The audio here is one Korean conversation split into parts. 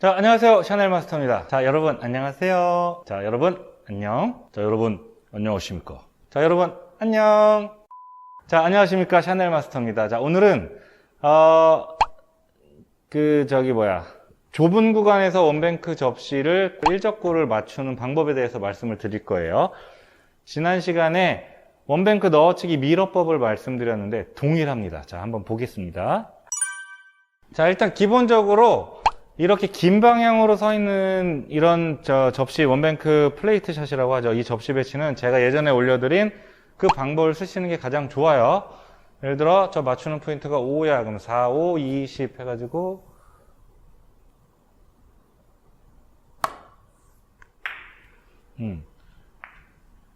자, 안녕하세요. 샤넬 마스터입니다. 자, 여러분, 안녕하세요. 자, 여러분, 안녕. 자, 여러분, 안녕하십니까. 자, 여러분, 안녕. 자, 안녕하십니까. 샤넬 마스터입니다. 자, 오늘은, 어, 그, 저기, 뭐야. 좁은 구간에서 원뱅크 접시를 일적구를 맞추는 방법에 대해서 말씀을 드릴 거예요. 지난 시간에 원뱅크 넣어치기 미러법을 말씀드렸는데 동일합니다. 자, 한번 보겠습니다. 자, 일단 기본적으로 이렇게 긴 방향으로 서 있는 이런 저 접시 원뱅크 플레이트 샷이라고 하죠. 이 접시 배치는 제가 예전에 올려드린 그 방법을 쓰시는 게 가장 좋아요. 예를 들어 저 맞추는 포인트가 5야. 그럼 4, 5, 2, 10 해가지고 음.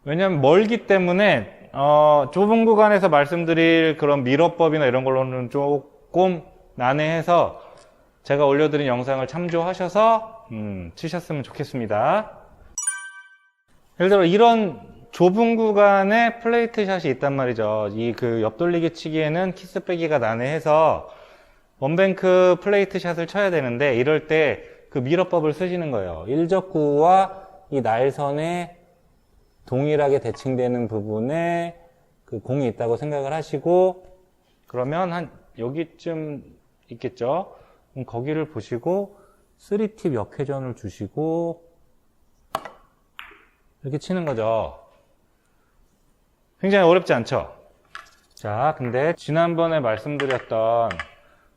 왜냐면 멀기 때문에 어, 좁은 구간에서 말씀드릴 그런 미러법이나 이런 걸로는 조금 난해해서 제가 올려드린 영상을 참조하셔서 음, 치셨으면 좋겠습니다. 예를 들어 이런 좁은 구간에 플레이트 샷이 있단 말이죠. 이 그 옆돌리기 치기에는 키스 빼기가 난해해서 원뱅크 플레이트 샷을 쳐야 되는데 이럴 때 그 미러법을 쓰시는 거예요. 일적구와 이 날선에 동일하게 대칭되는 부분에 그 공이 있다고 생각을 하시고 그러면 한 여기쯤 있겠죠. 거기를 보시고 3팁 역회전을 주시고 이렇게 치는 거죠. 굉장히 어렵지 않죠? 자, 근데 지난번에 말씀드렸던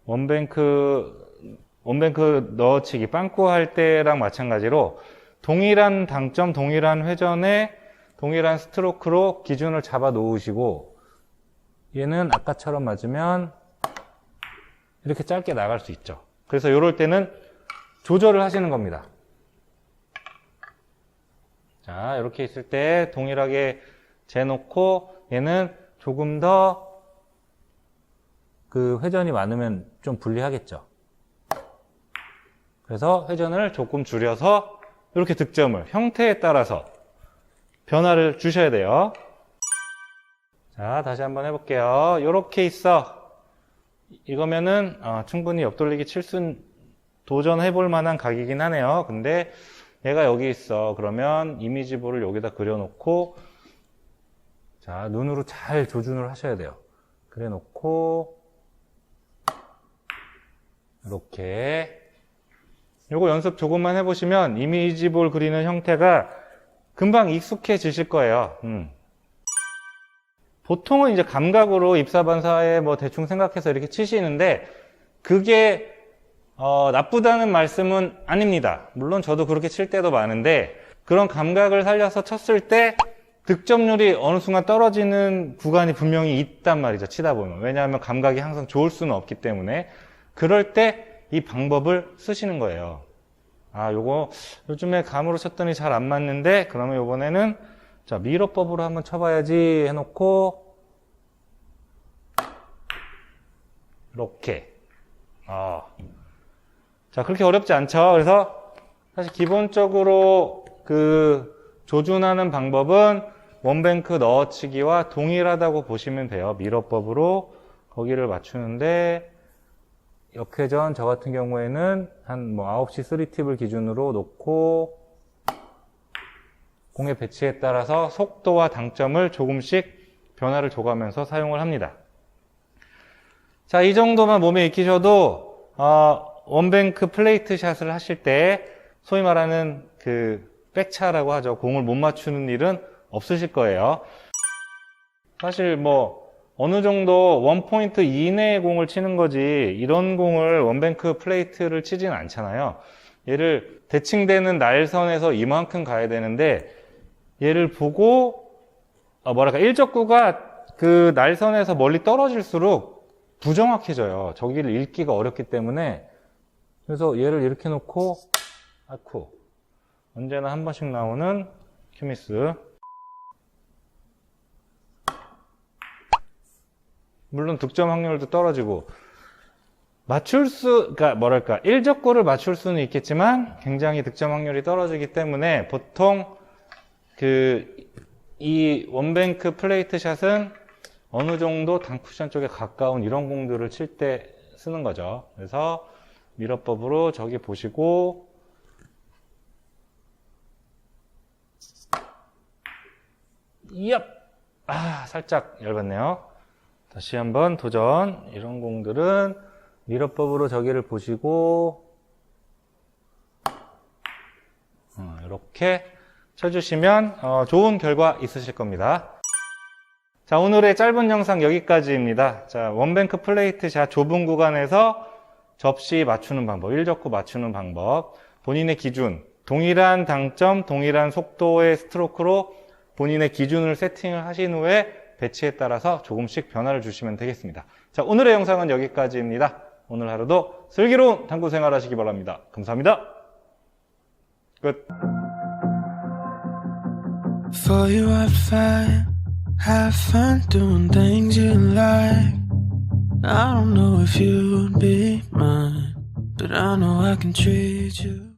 원뱅크 원뱅크 넣어치기 빵꾸 할 때랑 마찬가지로 동일한 당점, 동일한 회전에 동일한 스트로크로 기준을 잡아 놓으시고 얘는 아까처럼 맞으면 이렇게 짧게 나갈 수 있죠. 그래서 이럴 때는 조절을 하시는 겁니다. 자, 이렇게 있을 때 동일하게 재놓고 얘는 조금 더 그 회전이 많으면 좀 불리하겠죠. 그래서 회전을 조금 줄여서 이렇게 득점을 형태에 따라서 변화를 주셔야 돼요. 자, 다시 한번 해볼게요. 이렇게 있어. 이거면은 어, 충분히 옆돌리기 칠순 도전해볼 만한 각이긴 하네요. 근데 얘가 여기 있어. 그러면 이미지볼을 여기다 그려놓고 자 눈으로 잘 조준을 하셔야 돼요. 그래놓고 이렇게 요거 연습 조금만 해보시면 이미지볼 그리는 형태가 금방 익숙해지실 거예요. 음. 보통은 이제 감각으로 입사반사에 뭐 대충 생각해서 이렇게 치시는데 그게 어, 나쁘다는 말씀은 아닙니다. 물론 저도 그렇게 칠 때도 많은데 그런 감각을 살려서 쳤을 때 득점률이 어느 순간 떨어지는 구간이 분명히 있단 말이죠. 치다 보면. 왜냐하면 감각이 항상 좋을 수는 없기 때문에 그럴 때 이 방법을 쓰시는 거예요. 아, 요거 요즘에 감으로 쳤더니 잘 안 맞는데 그러면 이번에는 자, 미러법으로 한번 쳐봐야지 해놓고 이렇게 아. 자, 그렇게 어렵지 않죠? 그래서 사실 기본적으로 그 조준하는 방법은 원뱅크 넣어치기와 동일하다고 보시면 돼요. 미러법으로 거기를 맞추는데 역회전 저 같은 경우에는 한 뭐 9시 3팁을 기준으로 놓고 공의 배치에 따라서 속도와 당점을 조금씩 변화를 줘가면서 사용을 합니다. 자, 이 정도만 몸에 익히셔도 어, 원뱅크 플레이트 샷을 하실 때 소위 말하는 그 백차라고 하죠. 공을 못 맞추는 일은 없으실 거예요. 사실 뭐 어느 정도 원 포인트 이내의 공을 치는 거지 이런 공을 원뱅크 플레이트를 치진 않잖아요. 얘를 대칭되는 날선에서 이만큼 가야 되는데 얘를 보고 어, 뭐랄까 일적구가 그 날선에서 멀리 떨어질수록 부정확해져요. 저기를 읽기가 어렵기 때문에. 그래서 얘를 이렇게 놓고 아쿠. 언제나 한 번씩 나오는 큐미스. 물론 득점 확률도 떨어지고. 맞출 수, 그러니까 뭐랄까 일적구를 맞출 수는 있겠지만 굉장히 득점 확률이 떨어지기 때문에 보통 그 이 원뱅크 플레이트 샷은 어느 정도 당쿠션 쪽에 가까운 이런 공들을 칠 때 쓰는 거죠. 그래서 미러법으로 저기 보시고 얍! 아, 살짝 얇았네요. 다시 한번 도전. 이런 공들은 미러법으로 저기를 보시고 어, 이렇게 쳐주시면 어, 좋은 결과 있으실 겁니다. 자, 오늘의 짧은 영상 여기까지입니다. 자, 원뱅크 플레이트 샷 좁은 구간에서 접시 맞추는 방법, 1접구 맞추는 방법, 본인의 기준, 동일한 당점, 동일한 속도의 스트로크로 본인의 기준을 세팅을 하신 후에 배치에 따라서 조금씩 변화를 주시면 되겠습니다. 자, 오늘의 영상은 여기까지입니다. 오늘 하루도 슬기로운 당구 생활 하시기 바랍니다. 감사합니다. 끝. For you I'd fight, have fun doing things you like. I don't know if you'd be mine, but I know I can treat you.